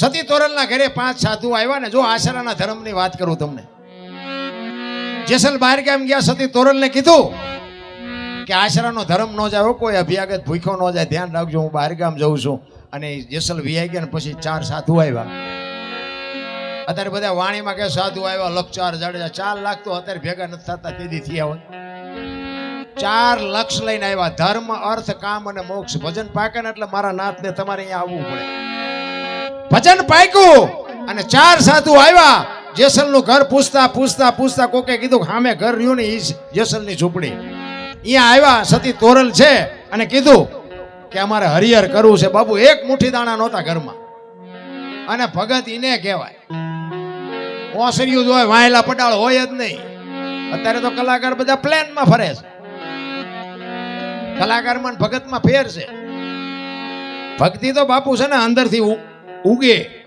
સતી તોરલના ઘરે પાંચ સાધુ આવ્યા ને જો આશરાના ધર્મની વાત કરું તમને. જેસલ બહાર કેમ ગયા સતી તોરલને કીધું કે આશરાનો ધર્મ ન જાય કોઈ અભ્યાગત ભૂખ્યો ન જાય, ધ્યાન રાખજો, હું બહાર ગામ જઉં છું. અને જેસલ આઈ ગયા ને પછી ચાર સાધુ આવ્યા. અત્યારે બધા વાણીમાં કે સાધુ આવ્યા લક્ષ ચાર જાડેજા, ચાર લાખ તો અત્યારે ભેગા નથી થતા, તેથી થયા હોય. ચાર લક્ષ લઈને આવ્યા. ધર્મ, અર્થ, કામ અને મોક્ષ. ભજન પાકે એટલે મારા નાથને તમારે અહીંયા આવવું પડે. ભજન પાક્યું અને ચાર સાધુ આવ્યા. જેસલનું ઘર પૂછતા પૂછતા પૂછતા કોકે કીધું સામે ઘર રહ્યું ને ઈ જેસલની ઝૂંપડી. અહીંયા આવ્યા, સતી તોરલ છે અને કીધું કે અમારે હરિહર કરવું છે. બાબુ, એક મુઠ્ઠી દાણા નહોતા ઘરમાં. અને ભગત ઈને કહેવાય, ઓસરિયું હોય વાયેલા પટાળ હોય જ નહીં. અત્યારે તો કલાકાર બધા પ્લેનમાં ફરે છે. કલાકારમાં મન ભગતમાં ફેર છે. ભક્તિ તો બાપુ છે ને અંદરથી ઉગે.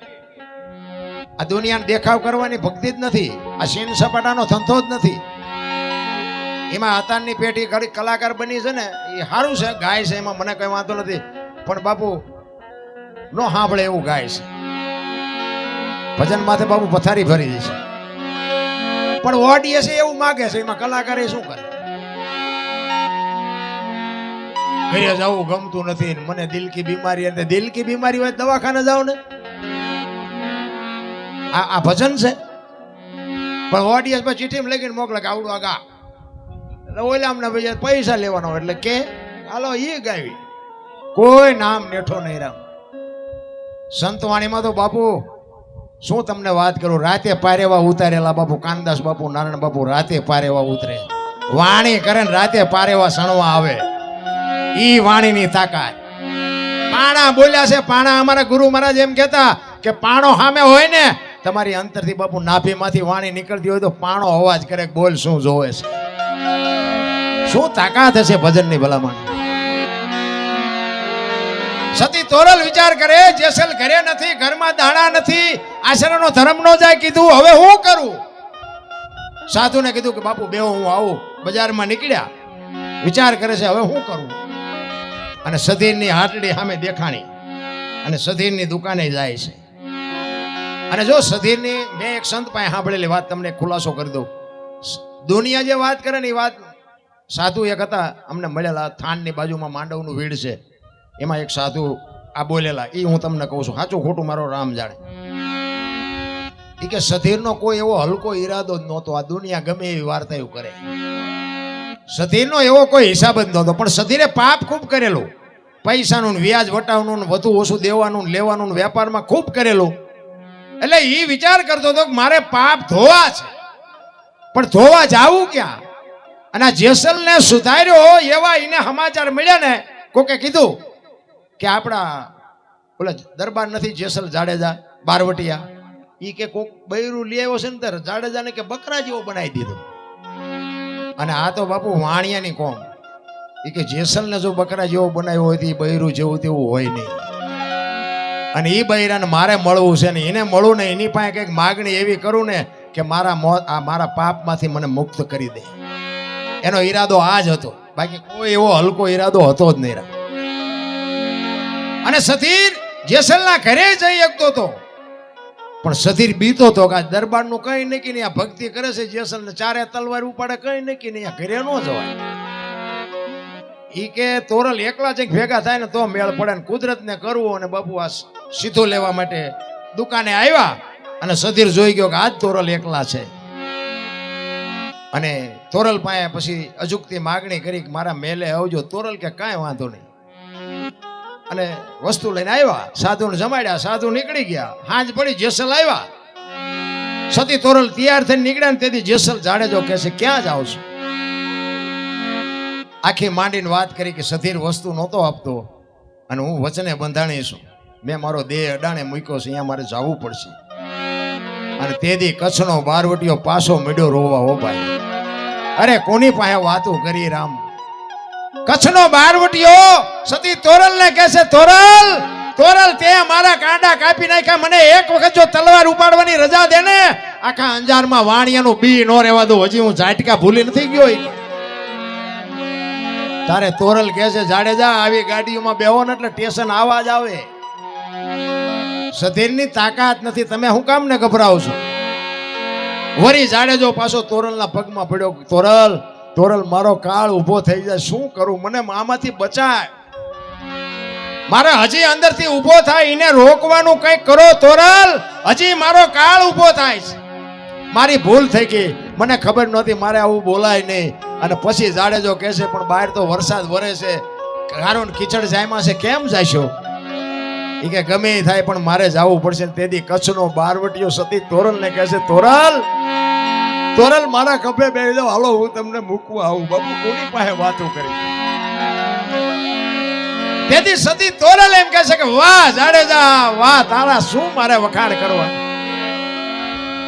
આ દુનિયાને દેખાવ કરવાની ભક્તિ જ નથી. આ સીન સપાટાનો ધંધો જ નથી. એમાં અતારની પેટી ઘડી કલાકાર બની છે ને, એ સારું છે, ગાય છે, એમાં મને કઈ વાંધો નથી. પણ બાપુ, નો સાંભળે એવું ગાય છે. ભજન માથે બાપુ પથારી ભરી દે છે. પણ ઓડિયન્સ એવું માગે છે, એમાં કલાકારે શું કરે? ઘરે જવું ગમતું નથી મને દિલ કી બીમારી અને દિલ કી બીમારી હોય દવાખાને જાવ ને. આ આ ભજન છે. પણ ઓડિયન્સ પર ચીઠી લખીને મોકલે કે આવડું આગા એટલે ઓલા અમને ભાઈ પૈસા લેવાનો એટલે કે, હાલો એ ગાવી. કોઈ નામ નેઠો નહીં રામ. સંતવાણીમાં તો બાપુ, શું તમને વાત કરું? રાતે પારેવા ઉતારેલા બાપુ, કાનદાસ બાપુ, નારાયણ બાપુ રાતે પારેવા ઉતરે. વાણી કરે ને રાતે પારેવા સણવા આવે. ઈ વાણીની તાકાત. પાણા બોલ્યા છે, પાણા અમારા ગુરુ મહારાજ એમ કહેતા કે પાણો સામે હોય ને, તમારી અંતરથી બાપુ નાભીમાંથી વાણી નીકળતી હોય તો પાણો અવાજ કરે બોલ શું જોવે છે. શું તાકાત હશે ભજનની ભલામણ? સતી તોરલ વિચાર કરે, જેસલ ઘરે નથી, ઘરમાં દાણા નથી આશ્રમનો ધર્મ નો જાય, કીધું, હવે હું કરું? સાધુને કીધું કે, બાપુ બે હું આવું. બજારમાં નીકળ્યા. વિચાર કરે છે, હવે હું કરું? અને સધીરની હાટડી સામે દેખાણી અને સધીરની દુકાને જાય છે. અને જો સધીરની મેં એક સંત પાસે સાંભળેલી વાત તમને ખુલાસો કરી દઉં. દુનિયા જે વાત કરે ને એ વાત સાધુ એક હતા, અમને મળેલા થાનની બાજુમાં માંડવનું વીડ છે. એમાં એક સાધુ આ બોલેલા એ હું તમને કહું છું, સાચું ખોટું મારો રામ જાણે. એ કે સધીરનો કોઈ એવો હલકો ઈરાદો જ નહોતો, આ દુનિયા ગમે એવી વાર્તા એવું કરે. સધીરનો એવો કોઈ હિસાબ જ નહોતો પણ સધીરે પાપ ખૂબ કરેલું. પૈસાનું વ્યાજ વટાવવાનું વધુ ઓછું દેવાનું લેવાનું વેપારમાં ખૂબ કરેલું. એટલે એ વિચાર કરતો હતો કે મારે પાપ ધોવા છે. પણ ધોવા જાવું ક્યાં? અને જેસલને સુધાર્યો એવા એને સમાચાર મળ્યા ને, કોકે કીધું કે આપણા, ઓલા દરબાર નથી જેસલ જાડેજા, બારવટિયા. એ કે કોક બૈરું લઈ આવ્યો છે ને ત્યારે જાડેજાને કે બકરા જેવો બનાવી દીધો. અને આ તો બાપુ વાણિયાની કોમ. એ કે જેસલને જો બકરા જેવો બનાવ્યો હોય તો એ બૈરું જેવું તેવું હોય નહીં. અને એ બૈરાને મારે મળવું છે ને એને મળવું ને એની પાસે કંઈક માગણી એવી કરું ને કે મારા મોત, આ મારા પાપમાંથી મને મુક્ત કરી દે. એનો ઈરાદો આ જ હતો. બાકી કોઈ એવો હલકો ઈરાદો હતો જ નહીં. અને સતીર જેસલના ઘરે જઈ શકતો હતો. પણ સધીર બીતો હતો કે આ દરબારનું કઈ નક્કી નહીં, આ ભક્તિ કરે છે જેસલ ને ચારે તલવાર ઉપાડે, કઈ નક્કી નહીં, આ ઘરે ન જવાય. ઈ કે તોરલ એકલા જઈ ભેગા થાય ને તો મેળ પડે ને કુદરતને કરવું અને બાપુ આ સીધો લેવા માટે દુકાને આવ્યા અને સધીર જોઈ ગયો કે આજ તોરલ એકલા છે. અને તોરલ પાસે પછી અજુકતી માગણી કરી કે મારા મેલે આવજો. તોરલ કે કાંઈ વાંધો નહીં. અને વસ્તુ લઈને આવ્યા, સાધુને જમાડ્યા, સાધુ નીકળી ગયા. હાંજ પડી, જેસલ આવ્યા. સતી તોરલ તૈયાર થઈને નીકળ્યા તેથી જેસલ જાડેજો કહે છે, ક્યાં જાવ છો? આખી માંડીને વાત કરી કે સધીર વસ્તુ નહોતો આપતો અને હું વચને બંધાણી છું. મેં મારો દેહ અડાણે મૂક્યો છે, અહીંયા મારે જવું પડશે. અને તેથી કચ્છનો બારવટીયો પાછો મીડ્યો રોવા ભાઈ અરે, કોની પાસે વાતો કરી, રામ? કચ્છનો બારવટીયો સતી તોરલ ને કહે છે, તોરલ તોરલ, તે મારા કાંડા કાપી નાખ્યા. મને એક વખત જો તલવાર ઉપાડવાની રજા દે ને, આખા અંજારમાં વાણિયાનું બી નો રહેવા દો. હજી હું ઝાટકા ભૂલી નથી ગયો તારે તોરલ કહે છે જાડેજા આવી ગાડીઓમાં બેહો ને એટલે સ્ટેશન આવાજ આવે. સધીરની તાકાત નથી. તમે હું કામ ને ગભરાવ છો? વરી જાડેજો પાછો તોરલના પગમાં પડ્યો, તોરલ તોરલ, મારો કાળ ઊભો થઈ જાય. શું કરું? મને આમાંથી બચાય. મારે હજી અંદરથી ઊભો થાય, એને રોકવાનું કંઈક કરો તોરલ. હજી મારો કાળ ઊભો થાય છે. મારી ભૂલ થઈ ગઈ. મને ખબર નહોતી, મારે આવું બોલાય નહીં. અને પછી જાડેજો કહે છે, પણ બહાર તો વરસાદ વરે છે. કારણ કીચડ જાયમાં છે, કેમ જાશો એ કે, ગમે થાય, પણ મારે જવું પડશે. તેથી કચ્છનો બારવટીયો સતી તોરલને કહે છે, તોરલ તોરલ, મારા ખભે બે જાઓ. હાલો, હું તમને મૂકવા આવું. બાપુ, કોની પાસે વાતો કરી? તેથી સતી તોરલ એમ કહે છે કે, વાહ, જાડેજા, વાહ, તારા શું મારે વખાણ કરવા?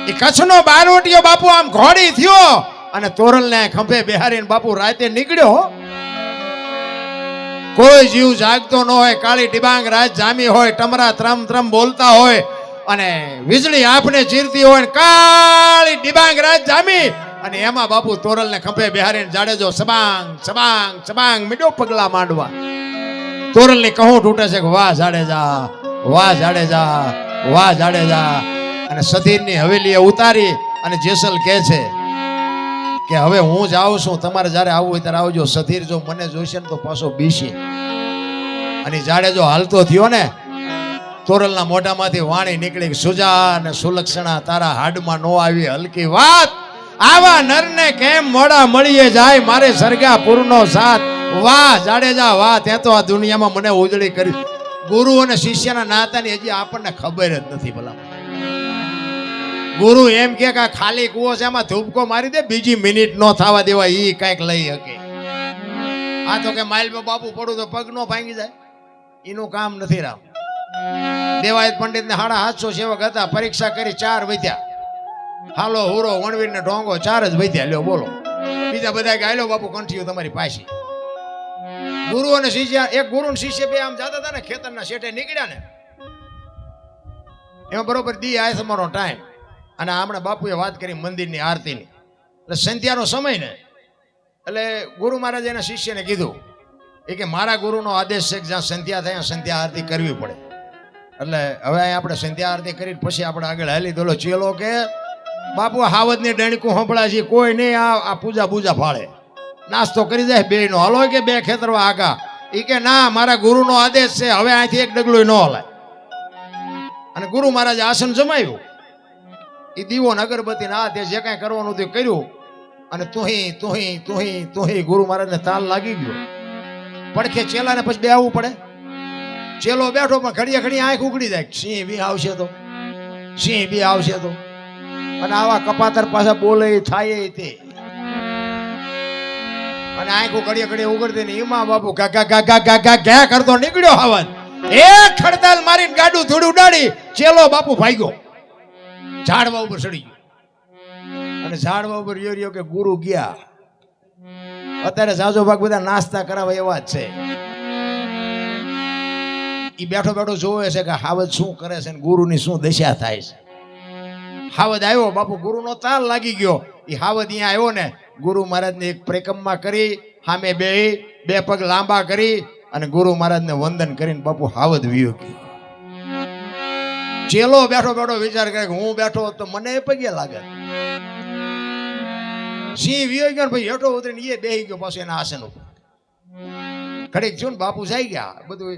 એ કચ્છનો બારોટીયો બાપુ આમ ઘોડી થયો અને તોરલને ખંભે બેહારીને બાપુ રાતે નીકળ્યો કોઈ જીવ જાગતો ન હોય, કાળી ડિબાંગ રાત જામી હોય, ટમરા ત્રમ ત્રમ બોલતા હોય અને વીજળી આપને ચીરતી હોય ને કાળી ડિબાંગ રાત જામી અને એમાં બાપુ તોરલને ખંભે બિહારીને જાડેજો સબાંગ સબાંગ સબાંગ મીડો પગલા માંડવા. તોરલની કહું તૂટે છે કે વાહ જાડેજા વાહ જાડેજા વાહ જાડેજા. અને સધીરની હવેલીએ ઉતારી અને જેસલ કહે છે કે હવે હું જ આવું છું, તમારે જ્યારે આવવું હોય ત્યારે આવજો. સધીર જો મને જોઈશે ને તો પાછો બીશે. અને જાડેજો હાલતો થયો ને, તોરલના મોઢામાંથી વાણી નીકળી સુજા અને સુલક્ષણા તારા હાડમાં નો આવી હલકી વાત. આવા નરને કેમ મોડા મળીએ જાય? મારે સરગાપુરનો સાથ વાહ જાડેજા વાહ ત્યાં તો આ દુનિયામાં મને ઉજળી કરી. ગુરુ અને શિષ્યના નાતાની હજી આપણને ખબર જ નથી ભલા. ગુરુ એમ કે આ ખાલી કુવો છે એમાં ધૂપકો મારી દે, બીજી મિનિટ નો થવા દેવા ઈ કાંઈક લઈ શકે. આ તો કે માઇલ બાપુ પડું તો પગ નો ભાંગી જાય. એનું કામ નથી રામ. દેવાયત પંડિત ને સાડા સાતસો સેવક હતા, પરીક્ષા કરી ચાર વધ્યા. હાલો હુરો વણવીર ને ઢોંગો ચાર જ વધ્યા. લ્યો બોલો. બીજા બધા ગાયલો બાપુ કંઠીઓ તમારી પાસે ગુરુ અને શિષ્ય, એક ગુરુ ને શિષ્ય બે આમ જતા હતા ને, ખેતરના શેઠે નીકળ્યા ને. એમાં બરોબર દી આય તમારો ટાઈમ અને હમણાં બાપુએ વાત કરી મંદિરની આરતીની. એટલે સંધ્યાનો સમય ને. એટલે ગુરુ મહારાજ એના શિષ્યને કીધું, એ કે મારા ગુરુનો આદેશ છે કે જ્યાં સંધ્યા થાય સંધ્યા આરતી કરવી પડે. એટલે હવે આપણે સંધ્યા આરતી કરી પછી આપણે આગળ હાલી દોલો ચેલો કે, બાપુ હાવદની ડણકું છે, કોઈ નહીં, આ પૂજા પૂજા ફાળે. નાસ્તો કરી જાય બે નો હલો કે બે ખેતરવા આગા. એ કે ના, મારા ગુરુનો આદેશ છે, હવે અહીંથી એક ડગલું ન હલાય. અને ગુરુ મહારાજે આસન જમાવ્યું. એ દીવો ને અગરબત્તી ના તે જે કાંઈ કરવાનું તે કર્યું. અને તુહી તુહી તુહી તુહી ગુરુ મહારાજને તાલ લાગી ગયો. પડખે ચેલાને પછી બે આવવું પડે. ચેલો બેઠો પણ ઘડીએ ઘડીએ આંખ ઉગડી જાય. સિંહ બી આવશે તો. સિંહ બી આવશે તો. અને આવા કપાતર પાછા બોલે થાય તે. અને આંખો ઘડીએ ઘડીએ ઉગડતી ને એમાં બાપુ ગા ગા ગા ગા ગા ગા ઘા કરતો નીકળ્યો હવન. એક ખડતાલ મારીને ગાડું થોડું ઉડાડી, ચેલો બાપુ ભાગ્યો. ઝાડવા ઉપર ચડી ગયો. અને ઝાડવા ઉપર યો રહ્યો કે ગુરુ ગયા. અત્યારે સાજો ભાગ બધા નાસ્તા કરાવે એવા જ છે. ઈ બેઠો બેઠો જોવે છે કે હાવજ શું કરે છે ગુરુની શું દશા થાય છે. હાવદ આવ્યો, બાપુ ગુરુનો તાલ લાગી ગયો. ઈ હાવજ અહીંયા આવ્યો ને, ગુરુ મહારાજને એક પરિક્રમા કરી સામે બે બે પગ લાંબા કરી, અને ગુરુ મહારાજને વંદન કરીને બાપુ હાવદ વિયો ચેલો બેઠો બેઠો વિચાર કરે હું બેઠો તો મને એ પગે લાગે. સિંહ વિયો ગયો ભાઈ હેઠો ઉતરીને એ બેહી ગયો પાછો એના આસન ઉપર. ઘડીક જો ને બાપુ જાય ગયા, બધું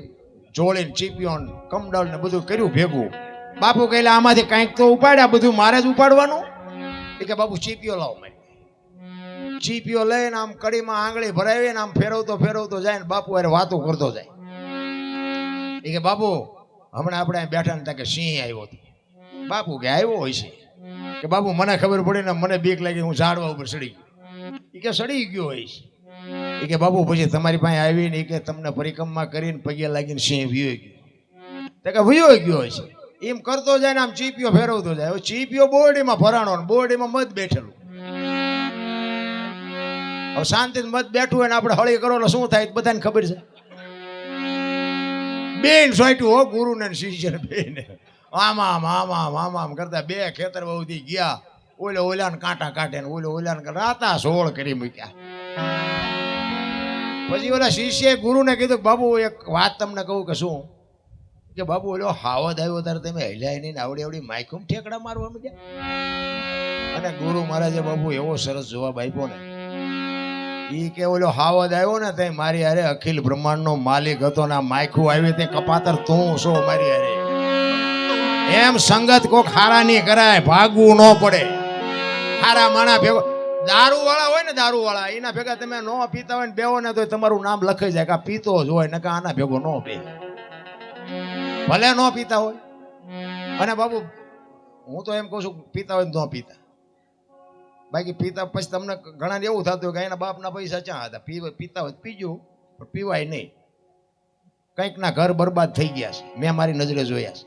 જોડીને ચીપ્યો ને કમડલ ને બધું કર્યું ભેગું. બાપુ કહેલા, આમાંથી કંઈક તો ઉપાડ્યા, બધું મારે જ ઉપાડવાનું? એ કે બાપુ ચીપિયો લાવો મને. ચીપિયો લઈને આમ કડીમાં આંગળી ભરાવી ને આમ ફેરવતો ફેરવતો જાય ને બાપુ અરે વાતો કરતો જાય. એ કે બાપુ, હમણાં આપણે બેઠા ને કે સિંહ આવ્યો હતો. બાપુ કે આવ્યો હોય છે. કે બાપુ, મને ખબર પડી ને મને બીક લાગી, હું ઝાડવા ઉપર સડી ગયો. એ કે સડી ગયો હોય છે. એ કે બાપુ, પછી તમારી પાસે આવીને એ કે તમને પરિક્રમા કરીને પગે લાગીને સિંહ વિયો ગયો. તે કે વિયો ગયો હોય છે. એમ કરતો જાય ને આમ ચીપિયો ફેરવતો જાય. હવે ચીપિયો બોરડીમાં ફરાણો ને બોરડીમાં મધ બેઠેલું. હવે શાંતિ મત બેઠું હોય ને આપણે હળી કરો એટલે શું થાય? બધાને ખબર છે. બેન સોટ્યું, હો ગુરુ ને શિષ્ય બેન. આમ આમ આમ કરતા બે ખેતર બહુથી ગયા. ઓલે ઓલા ને કાંટા કાઢે ને ઓલે ઓલા ને રાતા સોળ કરી મૂક્યા. પછી ઓલા શિષ્યએ ગુરુને કીધું બાબુ, એક વાત તમને કહું કે શું? કે બાપુ, ઓલો હાવદ આવ્યો ત્યારે તમે હલ્યા નહીં આવડી આવડી માઇકુમ ઠેકડા મારવા માંડ્યા? અને ગુરુ મહારાજે બાપુ એવો સરસ જવાબ આપ્યો ને. એ કે ઓલો હાવદ આવ્યો ને તે મારી અરે અખિલ બ્રહ્માંડનો માલિક હતો ને માયખું આવી તે કપાતર તું છો મારી અરે એમ સંગત કોક હારા નહીં કરાય, ભાગવું ન પડે. હારા માણા ભેગો દારૂ વાળા હોય ને દારૂ વાળા એના ભેગા તમે ન પીતા હોય ને બેવો ને તો તમારું નામ લખાઈ જાય કે પીતો જ હોય ને કે આના ભેગો ન બે ભલે ન પીતા હોય. અને બાબુ, હું તો એમ કહું છું, પીતા હોય ને પીતા. બાકી પીતા પછી તમને ઘણા એવું થતું કે એના બાપના પૈસા ક્યાં હતા? પીવા પીતા હોય પીજું, પણ પીવાય નહીં. કંઈકના ઘર બરબાદ થઈ ગયા છે. મેં મારી નજરે જોયા છે.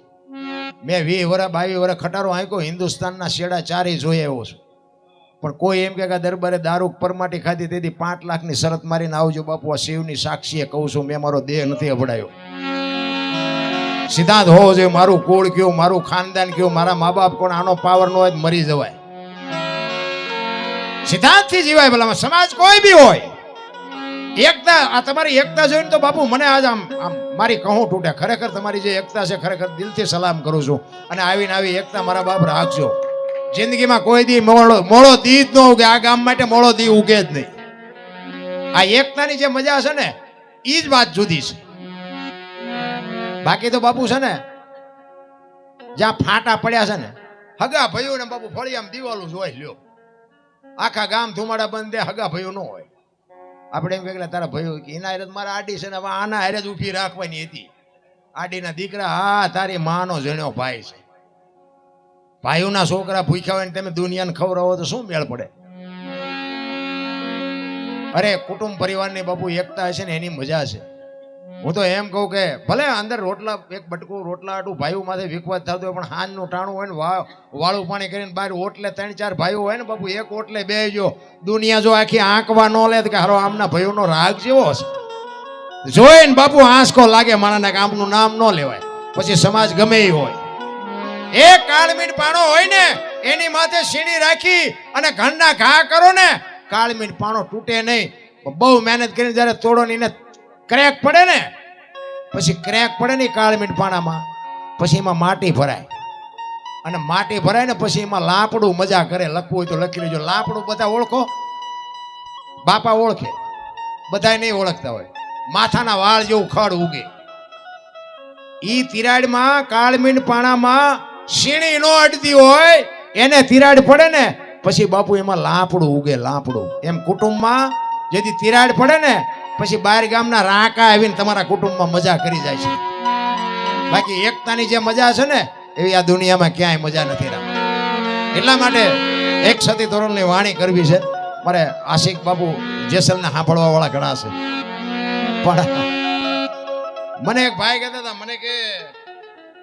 મેં વી વર્ષ બાવી વર્ષ ખટારો આંક્યો, હિન્દુસ્તાનના શેડા ચારે જોઈ આવ્યો છું. પણ કોઈ એમ કે કે દરબારે દારૂ પરમાટી ખાધી, તેથી પાંચ લાખની શરત મારીને આવજો બાપુ, આ શિવની સાક્ષીએ કહું છું, મેં મારો દેહ નથી અભડાયો. સિદ્ધાંત હોવો જોઈએ, મારું કુળ કયું, મારું ખાનદાન કયું, મારા મા બાપ કોણ, આનો પાવર નો હોય મરી જવાય. સિદ્ધાંતથી જીવાય ભલામાં સમાજ કોઈ બી હોય, એકતા, આ તમારી એકતા જોઈને તો બાપુ મને આજ આમ આમ મારી કહું તૂટે. ખરેખર તમારી જે એકતા છે, ખરેખર દિલથી સલામ કરું છું. અને આવીને આવી એકતા મારા બાપ રાખજો. જિંદગીમાં કોઈ દી મોળો મોળો દી જ ન ઉગે. આ ગામ માટે મોળો દી ઉગે જ નહીં. આ એકતાની જે મજા છે ને એ જ વાત જુદી છે. બાકી તો બાપુ છે ને, જ્યાં ફાટા પડ્યા છે ને, હગા ભાઈઓ ને બાપુ ફળિયામ દિવાલું જોઈ લ્યો. આખા ગામ ધુમાડા બંધ હગા ભાઈઓ ન હોય. આપણે એમ કે તારા ભાઈઓ કે એના હારે મારા આડી છે ને, હવે આના હારે જ ઊભી રાખવાની હતી. આડીના દીકરા, હા, તારી માનો જણ્યો ભાઈ છે. ભાઈઓના છોકરા ભૂખ્યા હોય ને તમે દુનિયાને ખવડાવો તો શું મેળ પડે? અરે, કુટુંબ પરિવારની બાપુ એકતા હશે ને એની મજા છે હું તો એમ કહું કે ભલે અંદર રોટલા, એક બટકું રોટલા આટું ભાઈઓ માથે વિકવાદ થતો હોય, પણ હાનનું ટાણું હોય ને વાળું પાણી કરીને બહાર ઓટલે ત્રણ ચાર ભાઈઓ હોય ને બાપુ, એક ઓટલે બેજો દુનિયા જો આખી આંકવા ન લે કે હારો આમના ભાઈઓનો રાગ જેવો હશે. જોઈને બાપુ આંસકો લાગે માણાના કે આમનું નામ ન લેવાય. પછી સમાજ ગમે એ હોય. એક કાળમીન પાણો હોય ને, એની માથે સીણી રાખી અને ઘરના ઘા કરો ને કાળમીન પાણો તૂટે નહીં. બહુ મહેનત કરીને જ્યારે તોડો ને એને ક્રેક પડે ને, પછી ક્રેક પડે ને કાળમીન પાણામાં, પછી એમાં માટી ભરાય. અને માટી ભરાય ને પછી એમાં લાપડું મજા કરે, લખવું હોય તો લખી લેજો. લાપડું બધા ઓળખો? બાપા ઓળખે. બધા નહીં ઓળખતા હોય. માથાના વાળ જેવું ખડ ઉગે. ઈ તિરાડમાં કાળમીન પાણામાં શીણી નો અડતી હોય, એને તિરાડ પડે ને, પછી બાપુ એમાં લાપડું ઉગે, લાપડું. એમ કુટુંબમાં જેથી તિરાડ પડે ને પછી બહાર ગામના રાંકા આવીને તમારા કુટુંબમાં મજા કરી જાય છે. બાકી એકતાની જે મજા છે ને, એવી આ દુનિયામાં ક્યાંય મજા નથી રામ એટલા માટે એક સતી ધોરણની વાણી કરવી છે. મારે આશિક બાબુ જેસલને સાંભળવા વાળા ઘણા છે. પણ મને એક ભાઈ કહેતા હતા, મને કે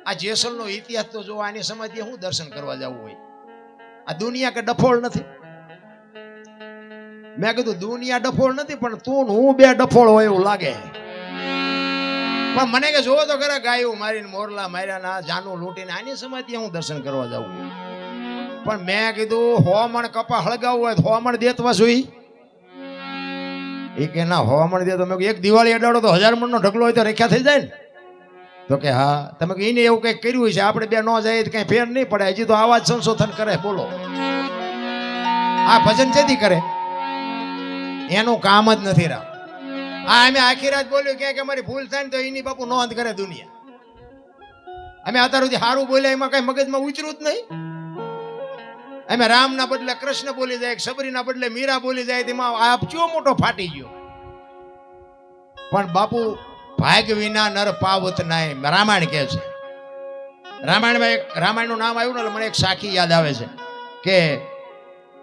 આ જેસલનો ઇતિહાસ તો જો આની સમાધિએ હું દર્શન કરવા જવું હોય? આ દુનિયા કે ડફોળ નથી? મેં કીધું દુનિયા ડફોળ નથી પણ તું હું બે ડફોળ હોય એવું લાગે. પણ મને કે જોવો તો ખરા ગાયું મારીને મોરલા માર્યા ના જાનું લૂંટીને આની સમાધિએ હું દર્શન કરવા જાઉં. પણ મેં કીધું હોમણ કપા હળગાવવું હોય તો હોમણ દેતવા જોઈ. એ કે ના હોમણ દે. તો મેં કીધું, એક દિવાળી અડાડો તો હજાર મણનો ઢગલો હોય તો રેખ્યા થઈ જાય ને. તો કે હા. તમે એને એવું કંઈક કર્યું છે આપણે બે ન જાય કઈ ફેર નહીં પડે હજી તો આવા જ સંશોધન કરે બોલો. આ ભજન જેથી કરે. એનું કામ જ નથી રામ. આ અમે આખી રાત બોલ્યું કે કે અમારી ભૂલ થાય ને તો એની બાપુ નોંધ કરે દુનિયા. અમે અત્યાર સુધી સારું બોલ્યા, એમાં કઈ મગજમાં ઉચરું જ નહીં. અમે રામના બદલે કૃષ્ણ બોલી જાય, સબરીના બદલે મીરા બોલી જાય, તેમાં આ ચો મોટો ફાટી ગયો? પણ બાપુ, ભાગ વિના નર પાવત નાય. રામાયણ કહે છે. રામાયણમાં એક રામાયણનું નામ આવ્યું ને મને એક સાખી યાદ આવે છે કે